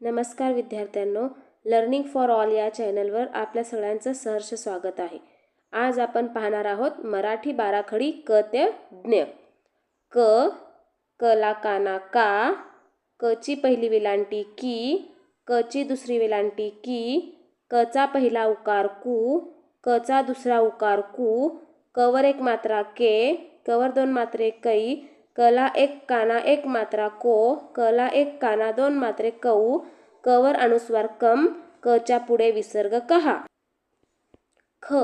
नमस्कार विद्यार्थ्यांनो learning for all या चॅनलवर आपल्या सगळ्यांचं सहर्ष स्वागत आहे. आज आपण पाहणार आहोत मराठी बाराखडी क ते ज्ञ क कला काना का कची पहिली वेलांटी की कची दुसरी वेलांटी की कचा पहिला उकार कू कचा दुसरा उकार कू कवर एक मात्रा के कवर दोन मात्रे कै कला एक काना एक मात्रा को कला एक काना दोन मात्रे कऊ कवर अनुस्वार कम कच्या पुढे विसर्ग कहा. ख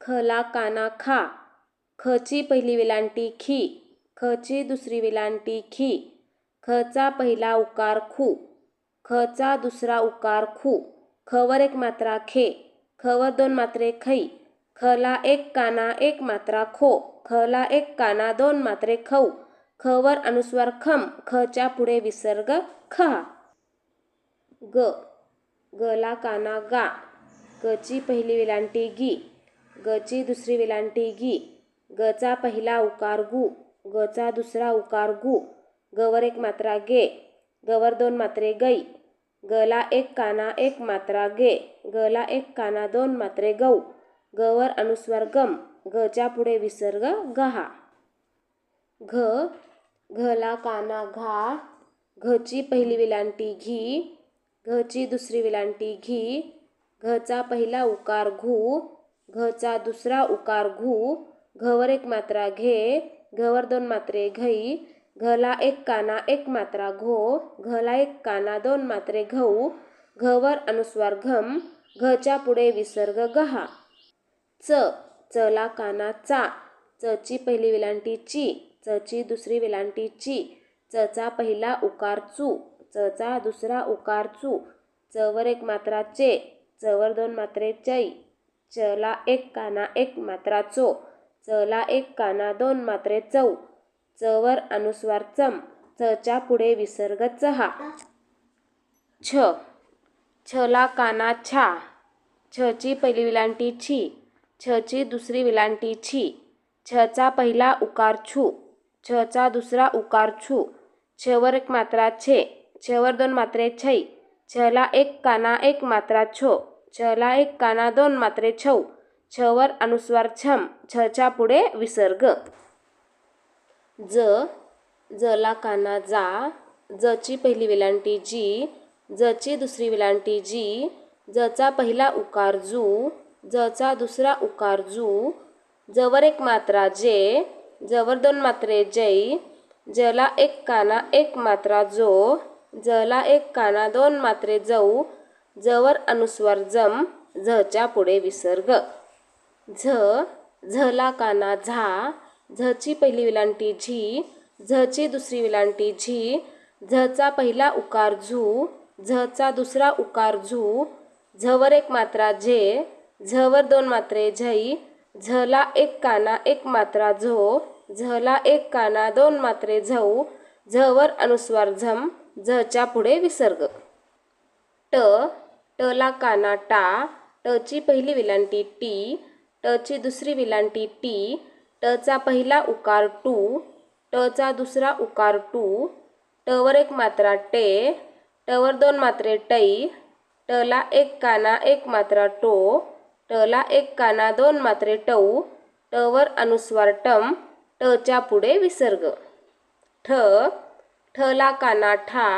खला काना खा खची पहिली वेलांटी खी खची दुसरी वेलांटी खी खचा पहिला उकार खू खचा दुसरा उकार खू खवर एक मात्रा खे खवर दोन मात्रे खई खला एक काना एक मात्रा खो खला एक काना दोन मात्रे खऊ. खवर अनुस्वार खम खच्या पुढे विसर्ग ख. ग. गला काना गा. गची पहिली वेलांटी गी. गची दुसरी वेलांटी गी. गचा पहिला उकार गु. गचा दुसरा उकार गु. गवर एक मात्रा गे. गवर दोन मात्रे गई. गला एक काना एक मात्रा गे. गला एक काना दोन मात्रे गौ. गवर अनुस्वार गम. गच्या पुढे विसर्ग गहा. घ. घला काना घा. घची पहिली वेलांटी घी. घची दुसरी वेलांटी घी. घचा पहिला उकार घू. घचा दुसरा उकार घू. घवर एक मात्रा घे. घवर दोन मात्रे घई. घला एक काना एक मात्रा घो. घला एक काना दोन मात्रे घऊ. घवर अनुस्वार घम. घच्या पुढे विसर्ग गहा. च चला काना चा चची पहिली वेलांटी ची. चची दुसरी वेलांटी ची चचा पहिला उकार चू. चचा दुसरा उकार चू. चवर एक मात्रा चे. चवर दोन मात्रे चै चला एक काना एक मात्रा चो. चला एक काना दोन मात्रे चौ चवर अनुस्वार चम. चच्या पुढे विसर्ग चहा. छ. छला काना छा. छची पहिली विलांटी छी छची दुसरी विलांटी छी छचा पहिला उकार छू. छचा दुसरा उकार छू छवर एक मात्रा छे छवर दोन मात्रे छै छला एक काना एक मात्रा छो छला एक काना दोन मात्रे छौ छवर अनुस्वार छम छच्या पुढे विसर्ग ज जला काना जा जची पहिली वेलांटी जी जची दुसरी वेलांटी जी जचा पहिला उकार जू जचा दुसरा उकार जू जवर एक मात्रा जे जवर दोन मात्रे जै जला एक काना एक मात्रा जो जला एक काना दोन मात्रे जऊ जवर अनुस्वार जम झच्या पुढे विसर्ग. झ झला काना झा झची पहिली विलांटी झी झची दुसरी विलांटी झी झचा पहिला उकार झू झचा दुसरा उकार झू झवर एक मात्रा झे झवर दोन मात्रे झई झला एक काना एक मात्रा झो झला एक काना दोन मात्रे झऊ झवर अनुस्वार झम झच्या पुढे विसर्ग. ट टला काना टा. टची पहिली विलांटी टी. टची दुसरी विलांटी टी. टचा पहिला उकार टू. टचा दुसरा उकार टू. टवर एक मात्रा टे. टवर दोन मात्रे टई. टला एक काना एक मात्रा टो. टला एक काना दोन मात्रे टऊ टवर अनुस्वार टम टच्या पुढे विसर्ग. ठ ठला काना ठा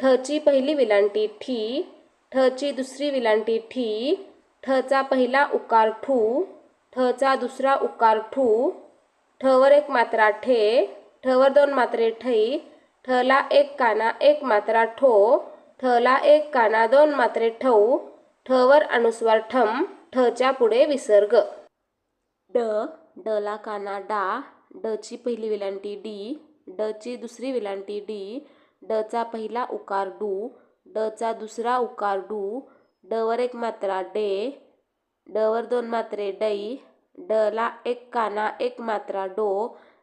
ठची पहिली विलांटी ठी ठची दुसरी विलांटी ठी ठचा पहिला उकार ठू ठचा दुसरा उकार ठू ठवर एक मात्रा ठे ठवर दोन मात्रे ठई ठला एक काना एक मात्रा ठो ठला एक काना दोन मात्रे ठऊ ठवर अनुस्वार ठम ठच्या पुढे विसर्ग. ड डला काना डा डची पहिली विलांटी डी डची दुसरी विलांटी डी डचा पहिला उकार डू डचा दुसरा उकार डू डवर एक मात्रा डे डवर दोन मात्रे डई डला एक काना एक मात्रा डो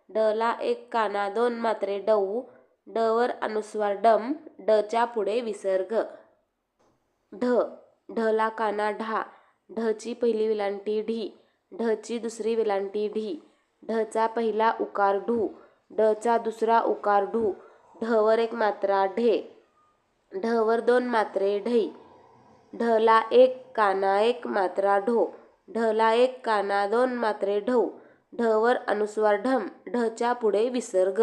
डला एक काना दोन मात्रे डऊ डवर अनुस्वार डम डच्या पुढे विसर्ग. ढ ढला काना ढा ढची पहिली वेलांटी ढी ढची दुसरी वेलांटी ढी ढचा पहिला उकार ढू ढचा दुसरा उकार ढू ढवर एक मात्रा ढे ढवर दोन मात्रे ढई ढला एक काना एक मात्रा ढो ढला एक काना दोन मात्रे ढऊ ढवर अनुस्वार ढम ढच्या पुढे विसर्ग.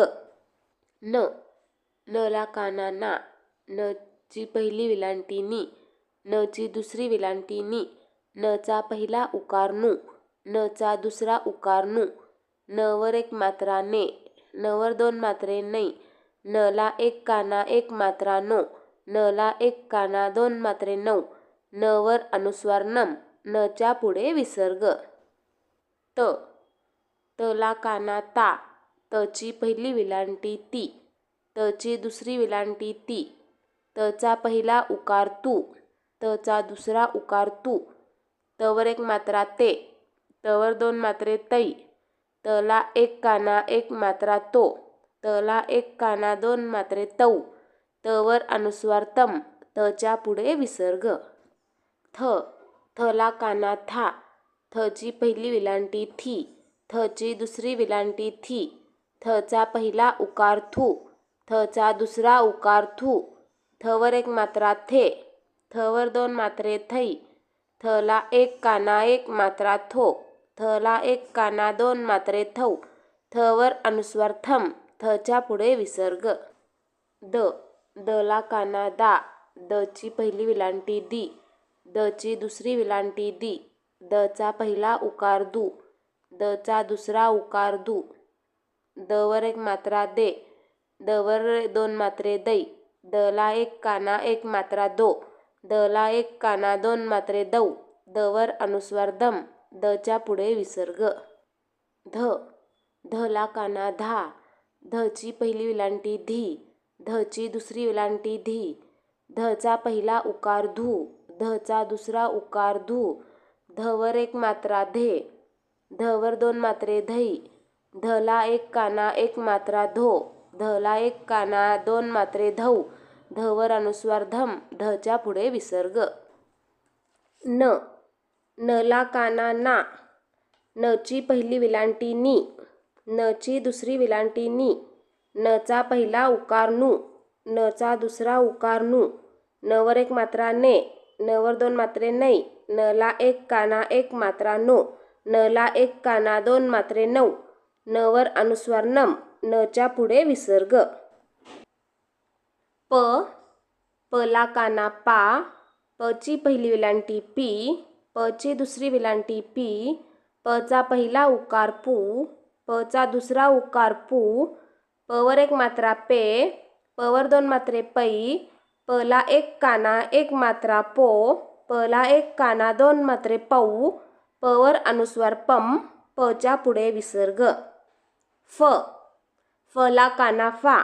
न नला काना ना न ची पहिली विलांटी नी न ची दुसरी विलांटी नी न चा पहिला उकार नु न चा दुसरा उकार नु. न वर एक मात्रा ने न वर दोन मात्रे नै न ला एक काना एक मात्रा नो न ला एक काना दोन मात्रे नऊ. न वर अनुस्वार नम न च्या पुढे विसर्ग. त त ला काना ता त ची पहिली विलांटी ती त ची दुसरी विलांटी ती तचा पहिला उकार तू तचा दुसरा उकार तू. तवर एक मात्रा ते तवर दोन मात्रे तै तला एक काना एक मात्रा तो तला एक काना दोन मात्रे तौ तवर अनुस्वार तम त च्या पुढे विसर्ग. थ थला काना था थ ची पहिली विलांटी थी थची दुसरी विलांटी थी थ चा पहिला उकार थू थचा दुसरा उकार थू थवर एक मात्रा थे थवर दोन मात्रे थै थ ला एक काना एक मात्रा थो थला एक काना दोन मात्रे थौ थ वर अनुस्वार थम थच्या पुढे विसर्ग. द द ला काना दा द ची पहिली विलांटी दी द ची दुसरी विलांटी दी द चा पहिला उकार दू द चा दुसरा उकार दू. दवर एक मात्रा दे दवर दोन मात्रे दै द ला एक काना एक मात्रा दो द ला एक काना दोन मात्रे दौ द वर अनुस्वार दम द च्या पुढे विसर्ग. ध ध ला काना धा ध ची पहिली विलांटी धी ध ची दुसरी विलांटी धी ध चा पहिला उकार धू ध चा दुसरा उकार धू ध वर एक मात्रा धे ध वर दोन मात्रे धै ध ला एक काना एक मात्रा धो ध ला एक काना दोन मात्रे धौ धवर अनुस्वार धम धच्या पुढे विसर्ग. न न ला काना ना नची पहिली विलांटी नी न ची दुसरी विलांटी नी न चा पहिला उकार नू नचा दुसरा उकार नू नवर एक मात्रा ने नवर दोन मात्रे नै न ला एक काना एक मात्रा नो न ला एक काना दोन मात्रे नऊ नवर अनुस्वार नम नच्या पुढे विसर्ग. प पला काना पा प ची पहिली विलांटी पी प ची दुसरी विलांटी पी प चा पहिला उकार पू प चा दुसरा उकार पू पवर एक मात्रा पे पवर दोन मात्रे पै पला एक काना एक मात्रा पो पला एक काना दोन मात्रे पऊ पवर अनुस्वार पम प च्या पुढे विसर्ग. फ फला काना फा.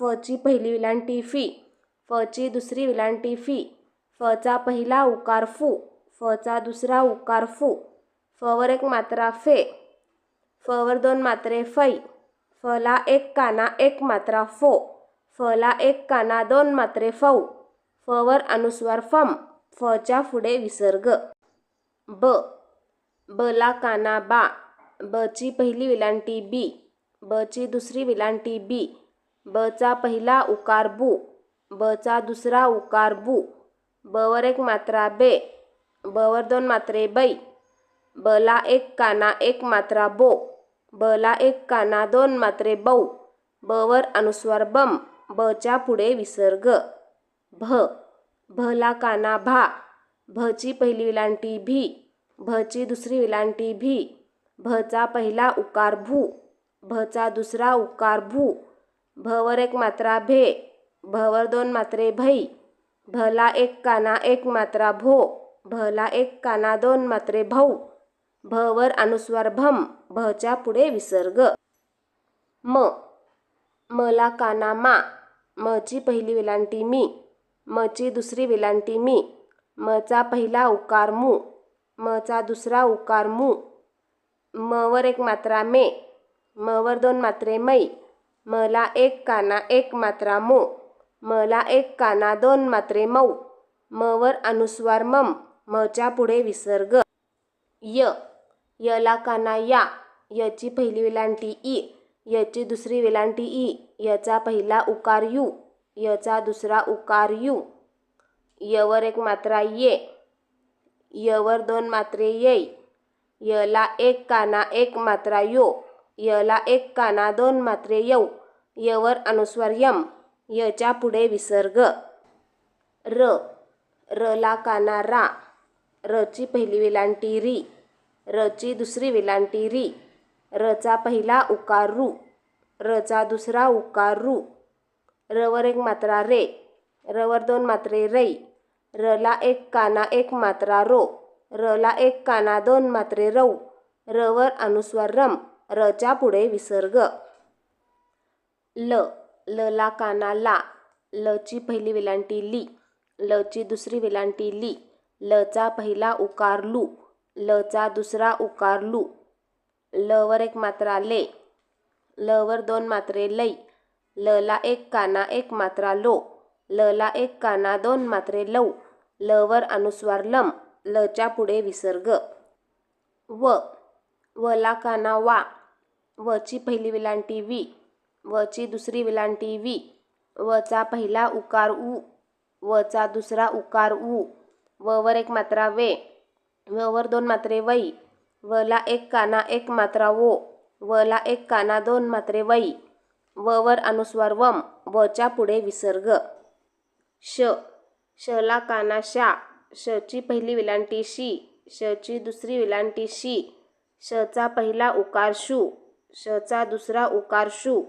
फची पहिली विलांटी फी फची दुसरी विलांटी फी फचा पहिला उकार फू फचा दुसरा उकार फू फवर एक मात्रा फे फवर दोन मात्रे फै फला एक काना एक मात्रा फो फला एक काना दोन मात्रे फौ फवर अनुस्वार फम फच्या पुढे विसर्ग. ब ब ला काना बा बची पहिली विलांटी बी बची दुसरी विलांटी बी ब चा पहिला उकार बु ब चा दुसरा उकार बु ब वर एक मात्रा बे ब वर दोन मात्रे बै ब ला एक काना एक मात्रा बो ब ला एक काना दोन मात्रे बौ ब वर अनुस्वार बम ब च्या पुढे विसर्ग भ भ ला काना भा भ ची पहिली विलांटी भी भ ची दुसरी विलांटी भी भ चा पहिला उकार भू भ चा दुसरा उकार भू भवर एक मात्रा भे भवर दोन मात्रे भई भला एक काना एक मात्रा भो भला एक काना दोन मात्रे भाऊ भवर अनुस्वार भम भच्या पुढे विसर्ग. म मला काना मा मची पहिली वेलांटी मी म ची दुसरी वेलांटी मी मचा पहिला उकार मू मचा दुसरा उकार मू मवर एक मात्रा मे मवर दोन मात्रे मै मला एक काना एक मात्रा मो. मला एक काना दोन मात्रे मऊ. म वर अनुस्वार मम. मच्या पुढे विसर्ग. य. यला काना या. यची पहिली वेलांटी ई यची दुसरी वेलांटी ई याचा पहिला उकार यू. यचा दुसरा उकार यू. यवर एक मात्रा ये. यवर दोन मात्रे येई. यला एक काना एक मात्रा यो. यला एक काना दोन मात्रे यौ यवर अनुस्वार यम यच्या पुढे विसर्ग. र रला काना रा रची पहिली वेलांटी री रची दुसरी वेलांटी री रचा पहिला उकार रू रचा दुसरा उकार. रू रवर एक मात्रा रे रवर दोन मात्रे रै रला एक काना एक मात्रा रो रला एक काना दोन मात्रे रौ रवर अनुस्वार रम. रच्या पुढे विसर्ग. ल लला काना ला लची पहिली वेलांटी ली लची दुसरी वेलांटी ली लचा पहिला उकार लू लचा दुसरा उकार लू लवर एक मात्रा ले लवर दोन मात्रे लै लला एक काना एक मात्रा लो लला एक काना दोन मात्रे लौ लवर अनुस्वार लम लच्या पुढे विसर्ग. व वला काना वा वची पहिली वेलांटी वी वची दुसरी वेलांटी वी वचा पहिला उकार उ वचा दुसरा उकार उ ववर एक मात्रा वे ववर दोन मात्रे वई वला एक काना एक मात्रा वो वला एक काना दोन मात्रे वई ववर अनुस्वार वम वच्या पुढे विसर्ग. श शला काना शा शची पहिली विलांटी शी शची दुसरी विलांटी शी शचा पहिला उकार शू. शचा दुसरा उकार शू.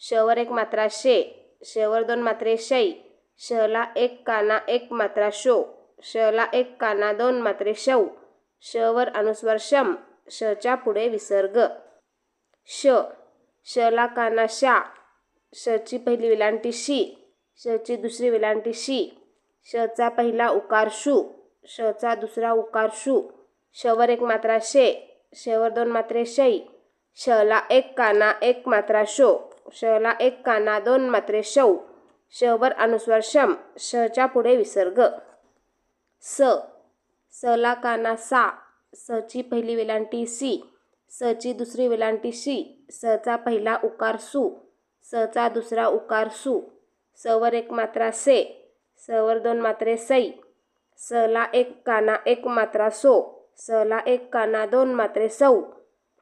शवर एक मात्रा शे. शेवर दोन मात्रे शै. शला एक काना एक मात्रा शो. शला एक काना दोन मात्रे शौ. शवर अनुस्वर शम. शच्या पुढे विसर्ग. श. शला काना शा. शची पहिली विलांटी शी. शची दुसरी विलांटी शी. शचा पहिला उकार शू. शचा दुसरा उकार शू. शवर एक मात्रा शे. शेवर दोन मात्रे शै शला एक काना एक मात्रा शो शला एक काना दोन मात्रे शौ शवर अनुस्वार शम शच्या पुढे विसर्ग. स सला काना सा सची पहिली वेलांटी सी सची दुसरी वेलांटी शी सचा पहिला उकार सु सचा दुसरा उकार सु सवर एक मात्रा से सवर दोन मात्रे सै सला एक काना एक मात्रा सो सला एक काना दोन मात्रे सौ.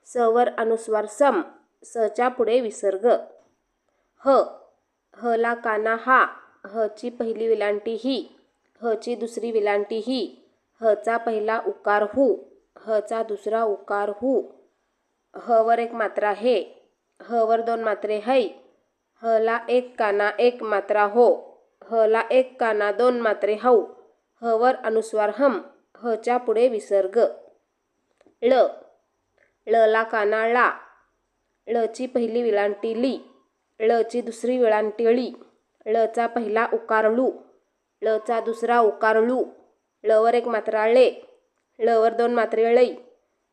सवर अनुस्वार सम. सच्या पुढे विसर्ग. ह. हला काना हा. हची पहिली विलांटी ही. हची दुसरी विलांटी ही. हचा पहिला उकार हू. हचा दुसरा उकार हू. हवर एक मात्रा हे. हवर दोन मात्रे है. हला एक काना एक मात्रा हो. हला एक काना दोन मात्रे हौ. हवर अनुस्वार हम. हच्या पुढे विसर्ग ळ ळला काना ला ळची पहिली विलांटी ली ळची दुसरी वेलांटी ळी ळचा पहिला उकार लू ळचा दुसरा उकार लवर एक मात्रा ळे ळवर दोन मात्रे ळै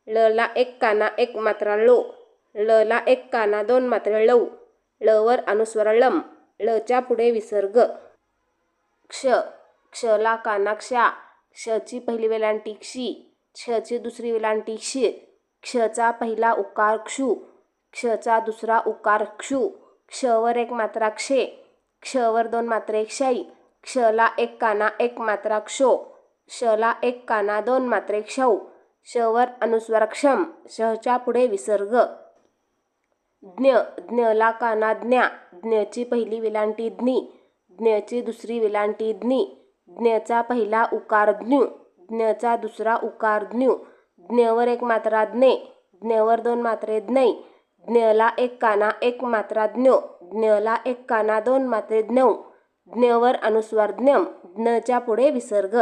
लला एक काना एक मात्रा लो लला एक काना दोन मात्रे ळौ ळवर अनुस्वर लम ळच्या पुढे विसर्ग. क्ष. क्षला कानाक्षा. क्षची पहिली वेलांटी क्षी क्षची दुसरी वेलांटी क्षी क्षचा पहिला उकार क्षु. क्षचा दुसरा उकार क्षु. क्षवर एक मात्रा क्षे. क्षवर दोन मात्रे क्षै क्षला एक काना एक मात्रा क्षो. क्षला एक काना दोन मात्रे क्षौ. शवर अनुस्वर क्षम शच्या पुढे विसर्ग. ज्ञ. ज्ञला काना ज्ञा. ज्ञची पहिली विलांटी ज्ञी. ज्ञची दुसरी विलांटी ज्ञी. ज्ञचा पहिला उकार ज्ञू ज्ञचा दुसरा उकार ज्ञू. ज्ञवर एक मात्रा ज्ञे ज्ञवर दोन मात्रे ज्ञै. ज्ञला एक काना एक मात्रा ज्ञो ज्ञला एक काना दोन मात्रे ज्ञौ. ज्ञवर अनुस्वार ज्ञम ज्ञच्या पुढे विसर्ग.